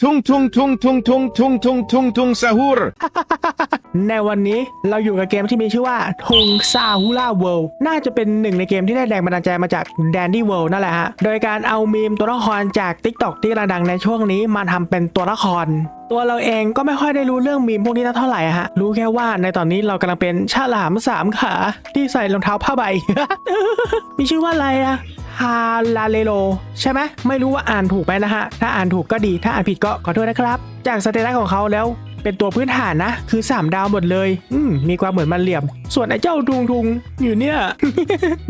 Tung tung tung tung tung tung tung tung tung sahur. ในวันนี้เราอยู่กับเกมที่มีชื่อว่าทุงซาฮูล่าเวิลด์น่าจะเป็นหนึ่งในเกมที่ได้แรงบันดาลใจมาจากแดนดี้เวิลด์นั่นแหละฮะ โดยการเอามีมตัวละครจาก t ิ k t o k ที่กำลังดังในช่วงนี้มาทำเป็นตัวละคร ตัวเราเองก็ไม่ค่อยได้รู้เรื่องมีมพวกนี้เท่าไหร่ฮะ รู้แค่ว่าในตอนนี้เรากำลังเป็นฉลามสามขาที่ใส่รองเท้าผ้าใบ มีชื่อว่าอะไรอะ ฮาลาเลโลใช่ไหมไม่รู้ว่าอ่านถูกไหมนะฮะ ถ้าอ่านถูกก็ดี ถ้าอ่านผิดก็ขอโทษนะครับ จากสเตตัสของเขาแล้วเป็นตัวพื้นฐานนะ คือ 3 ดาวหมดเลย อืมมีความเหมือนมันเหลี่ยม ส่วนไอ้เจ้าทุงทุงอยู่เนี่ย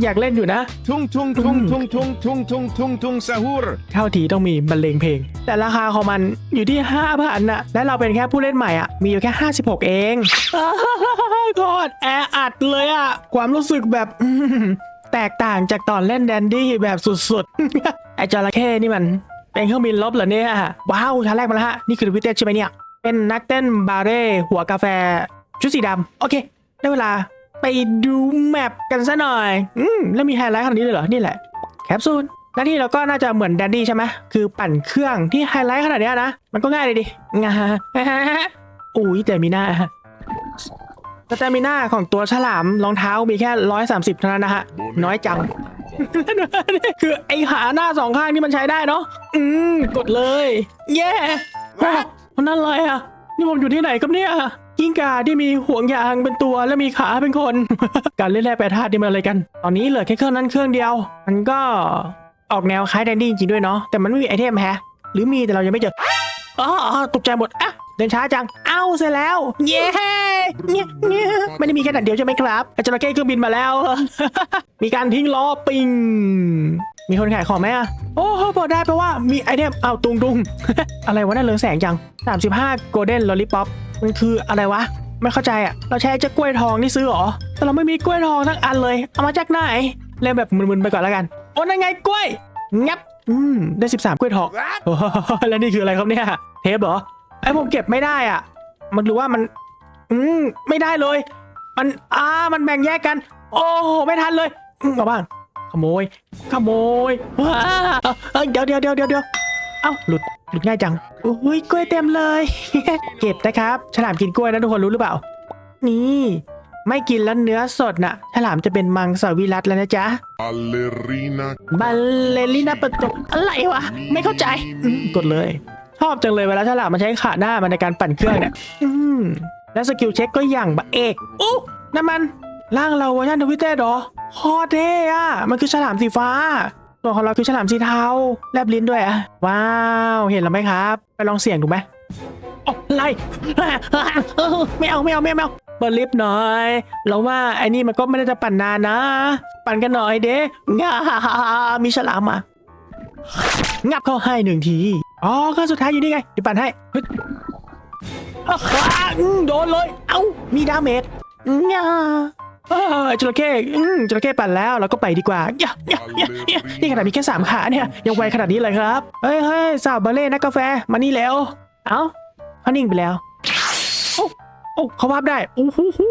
อยากเล่นอยู่นะ Tung tung tung tung tung tung tung tung tung sahur. เท่าทีต้องมีบรรเลงเพลง แต่ราคาของมันอยู่ที่5 0 0 0น่ะ และเราเป็นแค่ผู้เล่นใหม่อะ มีอยู่แค่ 56 เองโคตรแออัดเลยอะ ความรู้สึกแบบอื้อหือ แตกต่างจากตอนเล่นแดนดี้แบบสุดๆ ไอจระเข้นี่มัน เป็นเครื่องบินลบเหรอเนี่ย ว้าวชั้นแรกมาแล้วฮะ นี่คือวิเตใช่ไหมเนี่ย เป็นนักเต้นบาเร่หัวกาแฟ ชุดสีดำโอเค ได้เวลาไปดูแมปกันซะหน่อย อืม แล้วมีไฮไลท์ขนาดนี้เลยเหรอ นี่แหละ แคปซูลหน้าที่เราก็น่าจะเหมือนแดนดี้ใช่ไหมคือปั่นเครื่องที่ไฮไลท์ขนาดนี้นะ มันก็ง่ายเลยดิงาอุ้ยแต่มีหน้า สเตมิน่าของตัวฉลามรองเท้ามีแค่130เท่านั้นนะฮะ น้อยจัง คือไอขาหน้าสองข้างนี่มันใช้ได้เนาะอืมกดเลย เย้โอ้มันนั่นอะไรอะ นี่ผมอยู่ที่ไหนครับเนี่ยกิ้งก่าที่มีห่วงยางเป็นตัวและมีขาเป็นคน การเล่นแร่แปรธาตุนี่มันอะไรกัน ตอนนี้เหลือแค่เครื่องนั้นเครื่องเดียว มันก็ออกแนวคล้ายแดนดี้จริงๆด้วยเนาะแต่มันไม่มีไอเทมแฮะ หรือมีแต่เรายังไม่เจออ๋ออ๋อตกใจหมดอะ เดินช้าจัง เอ้าเสร็จแล้ว เย้เนี่ยเนี่ยไม่ได้มีแค่ดัดเดียวใช่ไหมครับไอ้จระเข้เครื่องบินมาแล้ว มีการทิ้งล้อปิง มีคนขายของไหมอะ โอ้โหพอได้เพราะว่ามีไอเทมเอาตุงตุงอะไรวะนั่นเรืองแสงจัง 35 Golden Lollipop มันคืออะไรวะ ไม่เข้าใจอะ เราใช้เจ้ากล้วยทองนี่ซื้อเหรอ แต่เราไม่มีกล้วยทองทั้งอันเลย เอามาจากไหนเล่นแบบมึนๆไปก่อนแล้วกัน โอ้นั่นไงกล้วย งับ อืม ได้ 13 กล้วยทองโอ้โหแล้วนี่คืออะไรครับเนี่ย เทปเหรอ ไอ้ผมเก็บไม่ได้อะ มันหรือว่ามัน อืมไม่ได้เลย มันอ่ามันแบ่งแยกกัน โอ้โหไม่ทันเลยอืมเอาบ้างขโมย ขโมยว้าเอ้ยเดี๋ยวเดี๋ยวเดี๋ยวเดี๋ยวเดี๋ยวเอ้าหลุดหลุดง่ายจังอุ้ยกล้วยเต็มเลย เก็บนะครับ ฉลามกินกล้วยนะทุกคนรู้หรือเปล่า นี่ ไม่กินแล้วเนื้อสดน่ะ ฉลามจะเป็นมังสวิรัตแล้วนะจ๊ะ Ballerina บัลเลรินาประจบอะไรวะ ไม่เข้าใจอืมกดเลย ชอบจังเลยเวลาฉลามมันใช้ขาหน้ามันในการปั่นเครื่องเนี่ยอืมแล้วสกิลเช็คก็อย่างบะเอกอู้นั่นมันร่างเราเวอร์ชันทวิตเตอร์หรอโคตรเท่อะมันคือฉลามสีฟ้าส่วนของเราคือฉลามสีเทาแลบลิ้นด้วยอะว้าวเห็นแล้วไหมครับ ไปลองเสี่ยงดูไหมโอ้ไล่ไม่เอาไม่เอาไม่เอาไม่เอาเปิดลิฟต์หน่อยเราว่าไอ้นี่มันก็ไม่ได้จะปั่นนานนะ ปั่นกันหน่อยเด้งามีฉลามมางับเข้าให้หนึ่งที อ๋อก็สุดท้ายอยู่นี่ไงเดี๋ยวปั่นให้ฮึดอ้าวอืมโดนเลย เอ้า มีดาเมจงาเออจระเข้อืมจระเข้ปั่นแล้วเราก็ไปดีกว่าอย่าอย่าอย่าอย่านี่ขนาดมีแค่สามขาเนี่ยยังไวขนาดนี้เลยครับเฮ้ยเฮ้ยสาวบาเล่นักกาแฟมานี่แล้วเอ้าเขานิ่งไปแล้วโอ้โอ้เขาวาบได้อู้หูหู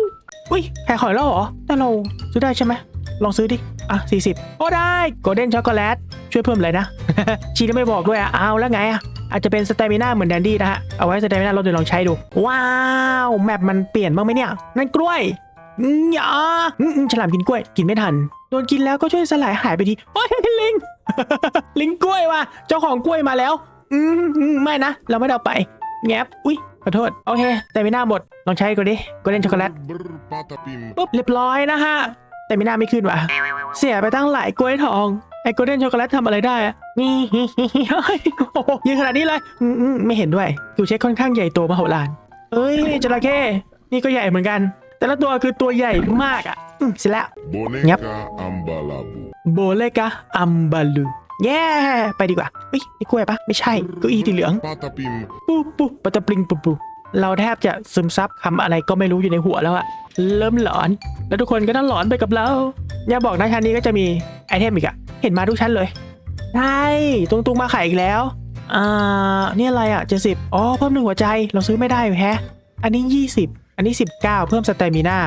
อุ้ยแพ้หอยแล้วเหรอแต่เราซื้อได้ใช่ไหมลองซื้อดิ อะ40โอ้ได้โกลเด้นช็อกโกแลตช่วยเพิ่มเลยนะ ชีนไม่บอกด้วยอะเอาแล้วไงอะอาจจะเป็นสเตมิน่าเหมือนแดนดี้นะฮะ เอาไว้สเตมิน่าลดเดี๋ยวลองใช้ดู ว้าว แมปมันเปลี่ยนบ้างไหมเนี่ย นั่นกล้วยอืมอย่าอืมอืมฉลามกินกล้วย กินไม่ทัน โดนกินแล้วก็ช่วยสลายหายไปทีโอ้ยลิง ลิงกล้วยว่ะ เจ้าของกล้วยมาแล้ว อืมอืมไม่นะ เราไม่ได้เอาไป แงบอุ้ยขอโทษ โอเคสเตมิน่าหมด ลองใช้กูดิโกลเด้นช็อกโกแลต Brr patapim ปุ๊บ เรียบร้อยนะฮะ แต่ไม่น่าไม่ขึ้นว่ะ เสียไปตั้งหลายกล้วยทอง ไอ้โกลเด้นช็อกโกแลตทำอะไรได้อะนี่โอ้โหยืนขนาดนี้เลยอืมอืมไม่เห็นด้วยดูเช็คค่อนข้างใหญ่โตมโหฬารเอ้ยจระเข้นี่ก็ใหญ่เหมือนกัน แต่ละตัวคือตัวใหญ่มากอะอืมเสร็จแล้ว Boneca ambalabu โบเลกะอัมบาลูแย่ไปดีกว่าเฮ้ยนี่กล้วยปะไม่ใช่เก้าอี้สีเหลือง patapim ปุ๊บปุ๊บปะตะปลิงปุ๊บปุ๊บเราแทบจะซึมซับคำอะไรก็ไม่รู้อยู่ในหัวแล้วอะเริ่มหลอน แล้วทุกคนก็ต้องหลอนไปกับเรา อย่าบอกนะชั้นนี้ก็จะมีไอเทมอีกอะ เห็นมาทุกชั้นเลย ใช่ตุงตุงมาขายอีกแล้ว อ่า เนี่ยอะไรอะเจ็ดสิบอ๋อ เพิ่มหนึ่งหัวใจ เราซื้อไม่ได้แฮะ อันนี้ยี่สิบอันนี้สิบเก้าเพิ่มสเตมิน่า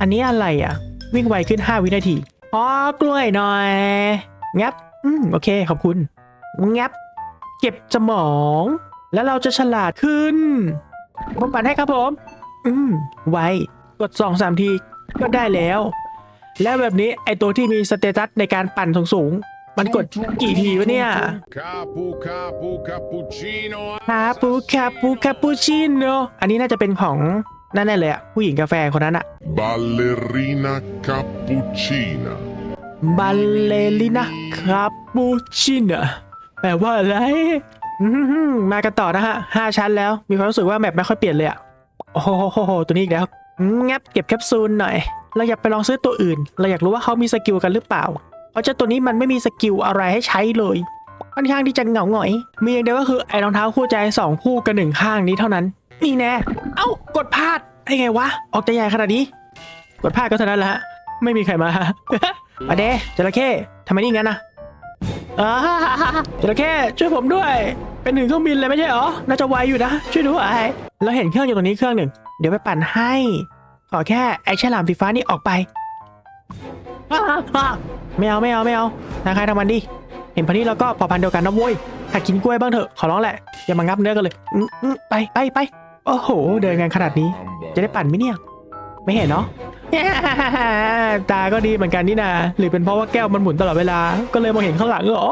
อันนี้อะไรอะ วิ่งไวขึ้น5วินาที อ๋อ กล้วยหน่อย งับ อืม โอเค ขอบคุณ งับ เก็บสมอง แล้วเราจะฉลาดขึ้น ผมปั่นให้ครับผม อืม ไว กดสองสามที ก็ได้แล้ว แล้วแบบนี้ไอตัวที่มีสเตตัสในการปั่นสูงๆมันกดกี่ทีวะเนี่ย Capu, capu, cappuccino. คาปูคาปูคาปูชิโนอันนี้น่าจะเป็นของนั่นแน่เลยอะผู้หญิงกาแฟคนนั้นอะ Ballerina cappuccina. บัลเลลินาคาปูชิโนแปลว่าอะไรอื้อหือมากันต่อนะฮะห้าชั้นแล้ว มีความรู้สึกว่าแมปไม่ค่อยเปลี่ยนเลยอะโอ้โหโหโหตัวนี้อีกแล้วงับเก็บแคปซูลหน่อย เราอยากไปลองซื้อตัวอื่น เราอยากรู้ว่าเขามีสกิลกันหรือเปล่า เพราะเจ้าตัวนี้มันไม่มีสกิลอะไรให้ใช้เลยค่อนข้างที่จะเหงาหงอย มีอย่างเดียวก็คือไอ้รองเท้าคู่ใจสองคู่กับหนึ่งข้างนี้เท่านั้น นี่แน่ เอ้ากดพลาดได้ไงวะ ออกจะใหญ่ขนาดนี้ กดพลาดก็เท่านั้นแหละฮะไม่มีใครมามาเด้จระเข้ทำไมนี่งั้นนะอ่าจระเข้ช่วยผมด้วย เป็นหนึ่งเครื่องบินเลยไม่ใช่หรอ น่าจะไวอยู่นะ ช่วยด้วยเราเห็นเครื่องอยู่ตรงนี้เครื่องหนึ่ง เดี๋ยวไปปั่นให้ ขอแค่ไอ้ฉลามสีฟ้านี่ออกไปอ่าอ่าไม่เอาไม่เอาไม่เอาทางใครทางมันดิ เห็นพันนี้แล้วก็เผ่าพันธุ์เดียวกันนะโว้ยหัดกินกล้วยบ้างเถอะขอร้องแหละ อย่ามางับเนื้อกันเลยอืมอืมไปไปไปโอ้โห เดินกันขนาดนี้ จะได้ปั่นไหมเนี่ย ไม่เห็นเนาะตาก็ดีเหมือนกันนี่นาหรือเป็นเพราะว่าแก้วมันหมุนตลอดเวลา ก็เลยมองเห็นข้างหลังเหรอ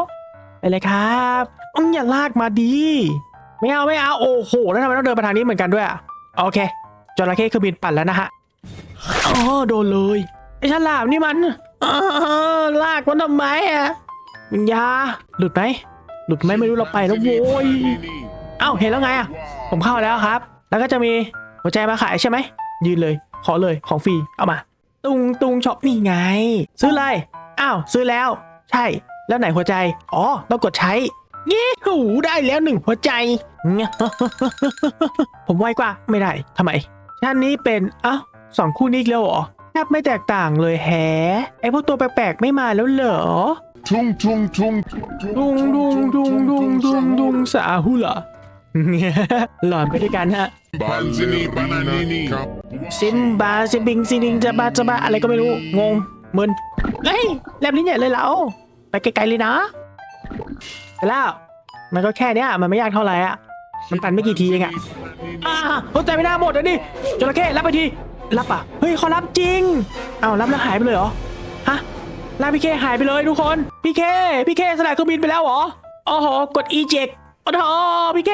ไปเลยครับอืมอย่าลากมาดีไม่เอาไม่เอาโอ้โหแล้วทำไมต้องเดินมาทางนี้เหมือนกันด้วยอะโอเคจระเข้คือบินปั่นแล้วนะฮะ อ๋อโดนเลยไอ้ฉลามนี่มันลากมันทำไมอะมันยาหลุดไหมหลุดไหมไม่รู้เราไปแล้วโว้ยเอ้าเห็นแล้วไงอะ ผมเข้าแล้วครับ แล้วก็จะมีหัวใจมาขายใช่ไหมยืนเลย ขอเลยของฟรีเอามา ตุงตุงช็อปนี่ไง ซื้อเลยอ้าวซื้อแล้ว ใช่ แล้วไหนหัวใจ อ๋อต้องกดใช้เงี้หูได้แล้วหนึ่งหัวใจ ผมไวกว่าไม่ได้ทำไมชั้นนี้เป็นอ้าว สองคู่นี้อีกแล้วเหรอแทบไม่แตกต่างเลยแฮไอพวกตัวแปลกๆไม่มาแล้วเหรอ Tung, tung, tung, ดุงดุงดุงดุงดุงดุงสาหุล่ะหลอนไปด้วยกันฮะซิมบาซิบิงซิดิงจะบาจะบาอะไรก็ไม่รู้ งงมึนเฮ้ยแลบลิ้นใหญ่เลยเราไปไกลๆเลยนะไปแล้วมันก็แค่เนี้ยมันไม่ยากเท่าไหร่อะมันปั่นไม่กี่ทีเองอะอ่าหัวใจไม่น่าหมดเลยดิจระเข้รับไปที รับอะ เฮ้ยเขารับจริง เอารับแล้วหายไปเลยเหรอ ฮะลาพี่เคหายไปเลยทุกคน พี่เค พี่เคสลายเครื่องบินไปแล้วเหรอโอ้โห กด eject โอ้โหพี่เค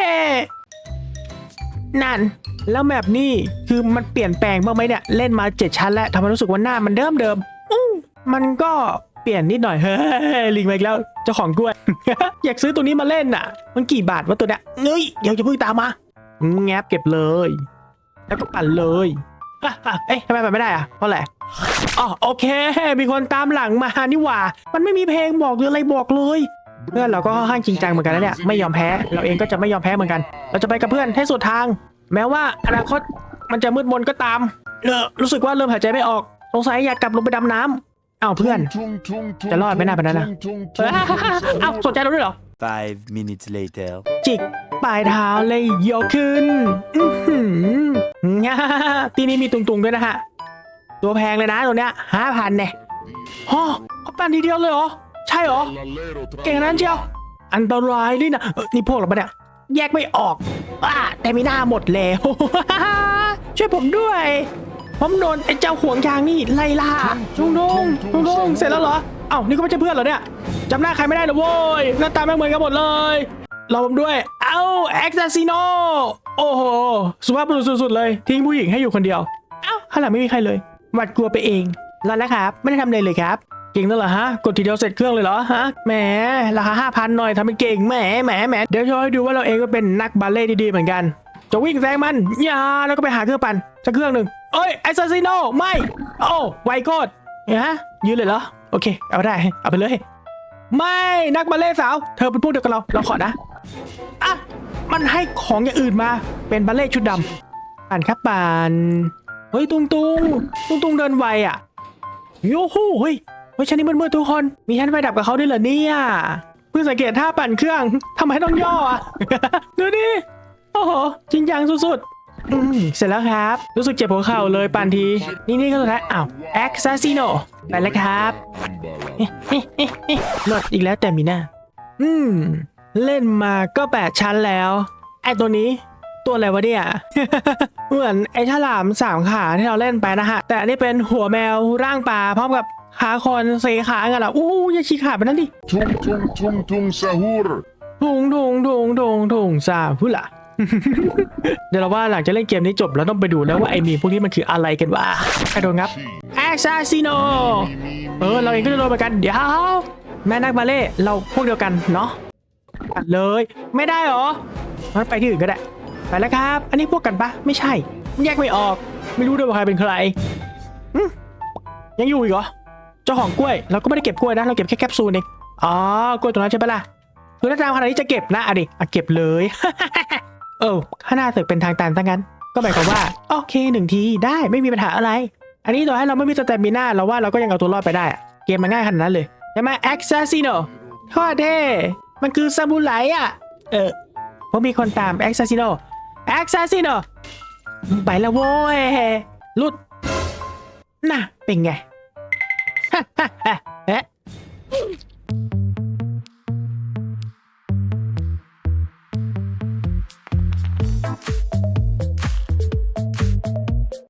นั่น แล้วแมปนี่คือมันเปลี่ยนแปลงบ้างไหมเนี่ย เล่นมาเจ็ดชั้นแล้วทำไมรู้สึกว่าหน้ามันเดิมเดิมมันก็เปลี่ยนนิดหน่อย เฮ้ย ลิงมาอีกแล้ว เจ้าของกล้วย อยากซื้อตัวนี้มาเล่นน่ะ มันกี่บาทวะตัวเนี้ยเฮ้ย เดี๋ยวจะพึ่งตามมา แงบเก็บเลย แล้วก็ปั่นเลย อะอะเอ๊ะทำไมปั่นไม่ได้อะเพราะอะไรอ๋อโอเค มีคนตามหลังมานี่หว่า มันไม่มีเพลงบอกหรืออะไรบอกเลย เพื่อนเราก็ค่อนข้างจริงจังเหมือนกันนะเนี่ยไม่ยอมแพ้ เราเองก็จะไม่ยอมแพ้เหมือนกัน เราจะไปกับเพื่อนให้สุดทาง แม้ว่าอนาคตมันจะมืดมนก็ตามเออรู้สึกว่าเริ่มหายใจไม่ออกสงสัยอยากกลับลงไปดำน้ำอ้าวเพื่อน Tung, tung, tung, จะรอดไหมน่ะแบบนั้นน่ะ tung, tung, เอ้ย tung, อ้าวสนใจเราด้วยเหรอ Five minutes later. จิกปลายเท้าเลยยกขึ้น อื้อหือง่าที่นี่มีตุงๆด้วยนะฮะ ตัวแพงเลยนะตัวเนี้ยห้าพันเนี่ยฮอเขาปั่นทีเดียวเลยเหรอ ใช่เหรอ เก่งขนาดนั้นเชียว อันตรายนี่นะเออนี่พวกเราปะเนี่ย แยกไม่ออกอ่าแต่มีหน้าหมดแล้วช่วยผมด้วย ผมโดนไอ้เจ้าห่วงยางนี่ไล่ล่าลุงลุงลุงลุงเสร็จแล้วเหรอ เอ้านี่ก็ไม่ใช่เพื่อนเหรอเนี่ยจำหน้าใครไม่ได้เหรอโว้ยหน้าตาไม่เหมือนกันหมดเลยรอผมด้วย เอ้าแอ็กซ์ซิโนโอ้โห สุภาพบุรุษสุดๆเลย ทิ้งผู้หญิงให้อยู่คนเดียว เอ้าข้างหลังไม่มีใครเลยหวัดกลัวไปเองรอดแล้วครับ ไม่ได้ทำอะไรเลยครับ เก่งแล้วเหรอฮะ กดทีเดียวเสร็จเครื่องเลยเหรอฮะ แหม ราคาห้าพันหน่อยทำเป็นเก่ง แหม แหม แหม เดี๋ยวโชว์ให้ดูว่าเราเองก็เป็นนักบัลเล่ต์ดีๆเหมือนกัน จะวิ่งแซงมันอย่าแล้วก็ไปหาเครื่องปั่นสักเครื่องหนึ่งเอ้ยไอซาซิโน ไม่ โอ้ ไวโคตรฮะ ยืนเลยเหรอ โอเค เอาได้ เอาไปเลย ไม่นักบัลเล่สาว เธอเป็นพวกเดียวกับเรา เราขอนะ อะ มันให้ของอย่างอื่นมา เป็นบัลเล่ชุดดำปั่นครับปันเฮ้ยตุงตุงตุงตุงเดินไวอะโยฮูเฮ้ยเฮ้ยชั้นนี้มืดๆทุกคน มีชั้นไฟดับกับเขาด้วยเหรอเนี่ย เพิ่งสังเกตท่าปั่นเครื่องทำไมต้องย่ออะ ดูดิ โอ้โห จริงจังสุด อืมเสร็จแล้วครับ รู้สึกเจ็บหัวเข่าเลยปั่นที นี่นี่ก็สุดท้ายอ้าวแอ็กซาซิโนไปแล้วครับ Ambala. หลดอีกแล้วแต่มีหน้า อืม เล่นมาก็แปดชั้นแล้วไอตัวนี้ ตัวอะไรวะเนี่ย เหมือนไอฉลามสามขาที่เราเล่นไปนะฮะ แต่อันนี้เป็นหัวแมวร่างปลาพร้อมกับขาคนสี่ขากันเหรออู้อย่าชี้ขาไปนั่นดิ Tung tung tung tung sahur. ถุงถุงถุงถุงถุงซาพูดละ เดี๋ยวเราว่าหลังจากเล่นเกมนี้จบแล้วต้องไปดูแล้วว่าไอมีพวกนี้มันคืออะไรกันวะใครโดนงับแอซ s ซิโนเออเราเองก็จะโดนเหมือนกันเดี๋ยวแม่นักบาเล่เราพวกเดียวกันเนาะตัดเลยไม่ได้หรองั้นไปที่อื่นก็ได้ไปแล้วครับ อันนี้พวกกันปะไม่ใช่แยกไม่ออก ไม่รู้ด้วยว่าใครเป็นใครยังอยู่อีกเหรอเจ้าของกล้วยเราก็ไม่ได้เก็บกล้วยนะเราเก็บแค่แคปซูลเองอ๋อกล้วยตรงนั้นใช่ปะล่ะคือถ้าตามขนาดนี้จะเก็บนะอะดิอะเก็บเลย เออข้างหน้าตึกเป็นทางตันซะงั้น ก็หมายความว่าโอเคหนึ่งทีได้ไม่มีปัญหาอะไร อันนี้ต่อให้เราไม่มีสเตมิน่าเราว่าเราก็ยังเอาตัวรอดไปได้อะเกมมันง่ายขนาดนั้นเลยใช่ไหมแอ็กซ์ซิโนโทษเท่มันคือซามูไรอะ เออเพราะมีคนตามแอ็กซ์ซิโนแอ็กซ์ซิโนไปแล้วโว้ยลุดน่ะเป็นไง